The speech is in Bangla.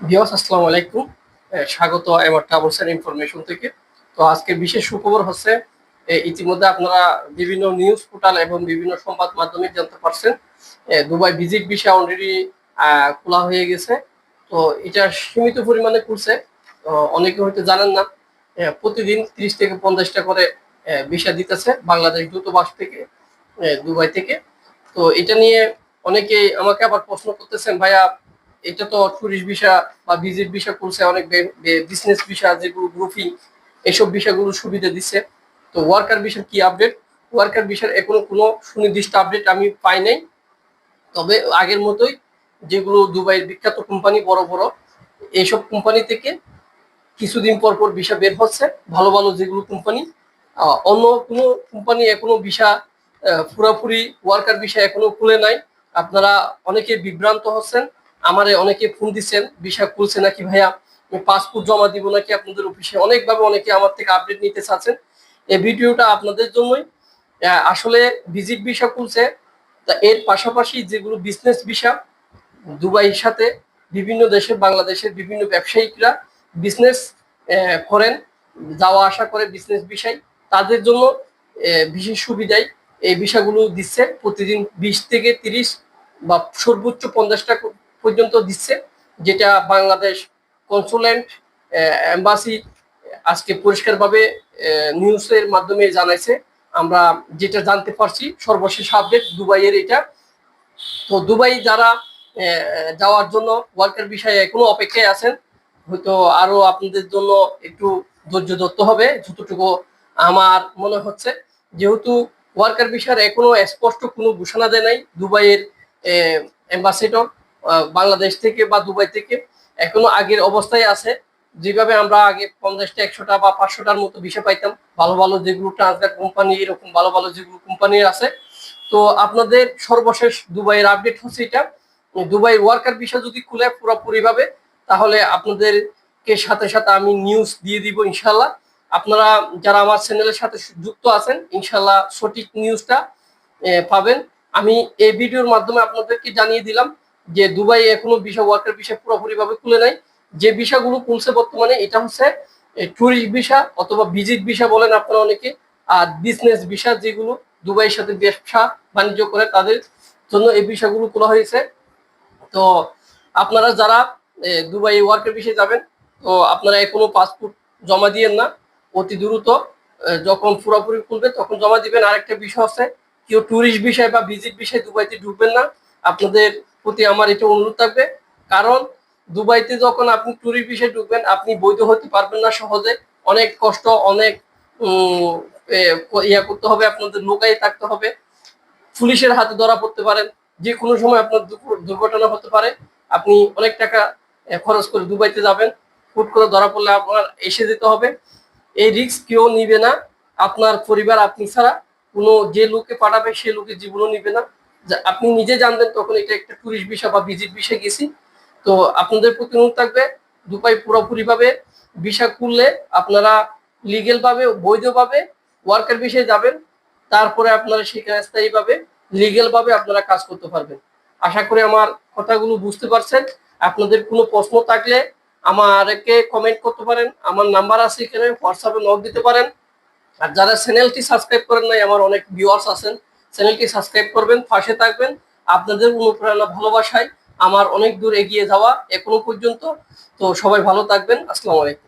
ভিওস আসসালামু আলাইকুম। স্বাগত ট্রাভেলস এন্ড ইনফরমেশন থেকে। তো আজকে বিশেষ সুখবর হচ্ছে ইতিমধ্যে আপনারা বিভিন্ন নিউজ পোর্টাল এবং বিভিন্ন সংবাদ মাধ্যমে জানতে পারছেন দুবাই ভিজিট ভিসা অলরেডি খোলা হয়ে গেছে। তো এটা সীমিত পরিমাণে খুলছে অনেকে হয়তো জানেন না প্রতিদিন ত্রিশ থেকে পঞ্চাশটা করে ভিসা দিতেছে বাংলাদেশ দূতাবাস থেকে দুবাই থেকে। তো এটা নিয়ে অনেকেই আমাকে আবার প্রশ্ন করতেছেন, ভাইয়া এটা তো টুরিস্ট ভিসা বা ভিজিট ভিসা করছে অনেক বিজনেস ভিসা যেগুলো গ্রুপিং এসব ভিসাগুলো সুবিধা দিচ্ছে। তো ওয়ার্কার ভিসার কি আপডেট ওয়ার্কার ভিসার এখনও কোনো সুনির্দিষ্ট আপডেট আমি পাই নাই। তবে আগের মতোই যেগুলো দুবাইয়ের বিখ্যাত কোম্পানি বড় বড়, এইসব কোম্পানি থেকে কিছুদিন পর পর ভিসা বের হচ্ছে। ভালো ভালো যেগুলো কোম্পানি অন্য কোনো কোম্পানি এখনও ভিসা পুরোপুরি ওয়ার্কার ভিসা এখনও খুলে নাই। আপনারা অনেকে বিভ্রান্ত হচ্ছেন। আমারে অনেকে ফোন দিচ্ছেন বিষয় খুলছে নাকি ভাইয়া? আমি পাসপোর্ট জমা দিব নাকি আপনাদের অফিসে অনেকভাবে অনেকে আমার থেকে আপডেট নিতে চাচ্ছেন। এই ভিডিওটা আপনাদের জন্যই। আসলে ভিজিট ভিসা খুলছে। তা এর পাশাপাশি যেগুলো বিজনেস ভিসা দুবাইয়ের সাথে বিভিন্ন দেশে, বাংলাদেশের বিভিন্ন ব্যবসায়িকরা বিজনেস করেন। যাওয়া আসা করে বিজনেস বিষয় তাদের জন্য বিশেষ সুবিধাই এই বিষয়গুলো দিচ্ছে। প্রতিদিন বিশ থেকে তিরিশ বা সর্বোচ্চ পঞ্চাশটা পর্যন্ত দিচ্ছে, যেটা বাংলাদেশ কনসুলেন্ট এম্বাসি আজকে পরিষ্কারভাবে নিউজের মাধ্যমে জানাইছে। আমরা যেটা জানতে পারছি, সর্বশেষ আপডেট দুবাইয়ের এটা। তো দুবাই যারা যাওয়ার জন্য ওয়ার্কার বিষয়ে এখনও অপেক্ষায় আছেন, হয়তো আরও আপনাদের জন্য একটু ধৈর্য ধরতে হবে, যতটুকু আমার মনে হচ্ছে। যেহেতু ওয়ার্কার বিষয়ের এখনও স্পষ্ট কোনো ঘোষণা দেয় নাই দুবাইয়ের অ্যাম্বাসেডর বাংলাদেশ থেকে বা দুবাই থেকে এখনও আগের অবস্থায় আছে। যেভাবে আমরা আগে পঞ্চাশটা, একশোটা বা পাঁচশোটার মতো বিষয় পাইতাম, ভালো ভালো যেগুলো ট্রান্সফার কোম্পানি এরকম ভালো ভালো যেগুলো কোম্পানি আছে। তো আপনাদের সর্বশেষ দুবাইয়ের আপডেট হচ্ছে এটা। দুবাই ওয়ার্কার বিষয় যদি খুলে পুরোপুরি ভাবে তাহলে আপনাদেরকে সাথে সাথে আমি নিউজ দিয়ে দিব ইনশাল্লাহ আপনারা যারা আমার চ্যানেলের সাথে যুক্ত আছেন ইনশাল্লাহ সঠিক নিউজটা পাবেন। আমি এই ভিডিওর মাধ্যমে আপনাদেরকে জানিয়ে দিলাম যে দুবাই এখনও বিষয় ওয়ার্কার বিষয় পুরোপুরি ভাবে খুলে নাই। যে বিষয়গুলো খুলছে বর্তমানে, এটা হচ্ছে ট্যুরিস্ট ভিসা অথবা ভিজিট ভিসা বলেন আপনারা অনেকে, আর বিজনেস ভিসা যেগুলো, দুবাইয়ের সাথে ব্যবসা বাণিজ্য করে তাদের জন্য এই বিষয়গুলো খোলা হয়েছে। তো আপনারা যারা দুবাই ওয়ার্কের বিষয়ে যাবেন, তো আপনারা এখনও পাসপোর্ট জমা দিয়েন না। অতি দ্রুত যখন পুরোপুরি খুলবে তখন জমা দিবেন। আরেকটা বিষয় আছে, কেউ ট্যুরিস্ট বিষয় বা ভিজিট বিষয় দুবাইতে ঢুকবেন না। আপনাদের প্রতি আমার এটা অনুরোধ থাকবে। কারণ দুবাইতে যখন আপনি ট্যুরিস্ট বিষয়ে ঢুকবেন, আপনি বৈধ হতে পারবেন না সহজে। অনেক কষ্ট, অনেক ইয়া করতে হবে, আপনাদের লোকাই থাকতে হবে। পুলিশের হাতে ধরা পড়তে পারেন। যে কোনো সময় আপনার দুর্ঘ- দুর্ঘটনা হতে পারে। আপনি অনেক টাকা খরচ করে দুবাইতে যাবেন। হুট করে ধরা পড়লে আপনার এসে যেতে হবে। এই রিস্ক কেউ নিবে না। আপনার পরিবার আপনি ছাড়া। কোনো যে লোকে পাঠাবে, সে লোকে জীবনও নিবে না। আপনি নিজে জানবেন তখন এটা একটা টুরিস্ট বিষয় বা ভিজিট বিষয় গেছি। তো আপনাদের প্রতি অনুরোধ থাকবে দুপাই পুরোপুরি ভাবে ভিসা খুললে আপনারা লিগেল ভাবে বৈধভাবে ওয়ার্কার বিষয়ে যাবেন, তারপরে আপনারা সেখানে স্থায়ীভাবে লিগেল ভাবে আপনারা কাজ করতে পারবেন। আশা করি আমার কথাগুলো বুঝতে পারছেন। আপনাদের কোনো প্রশ্ন থাকলে আমাকে কমেন্ট করতে পারেন। আমার নাম্বার আছে এখানে হোয়াটসঅ্যাপে নক দিতে পারেন। আর যারা চ্যানেলটি সাবস্ক্রাইব করেন নাই, আমার অনেক ভিউয়ার্স আছেন। চ্যানেলটি সাবস্ক্রাইব করবেন, পাশে থাকবেন। আপনাদের অনুপ্রেরণা, ভালোবাসায় আমার অনেক দূর এগিয়ে যাওয়া এখনও পর্যন্ত। তো সবাই ভালো থাকবেন। আসসালামু আলাইকুম।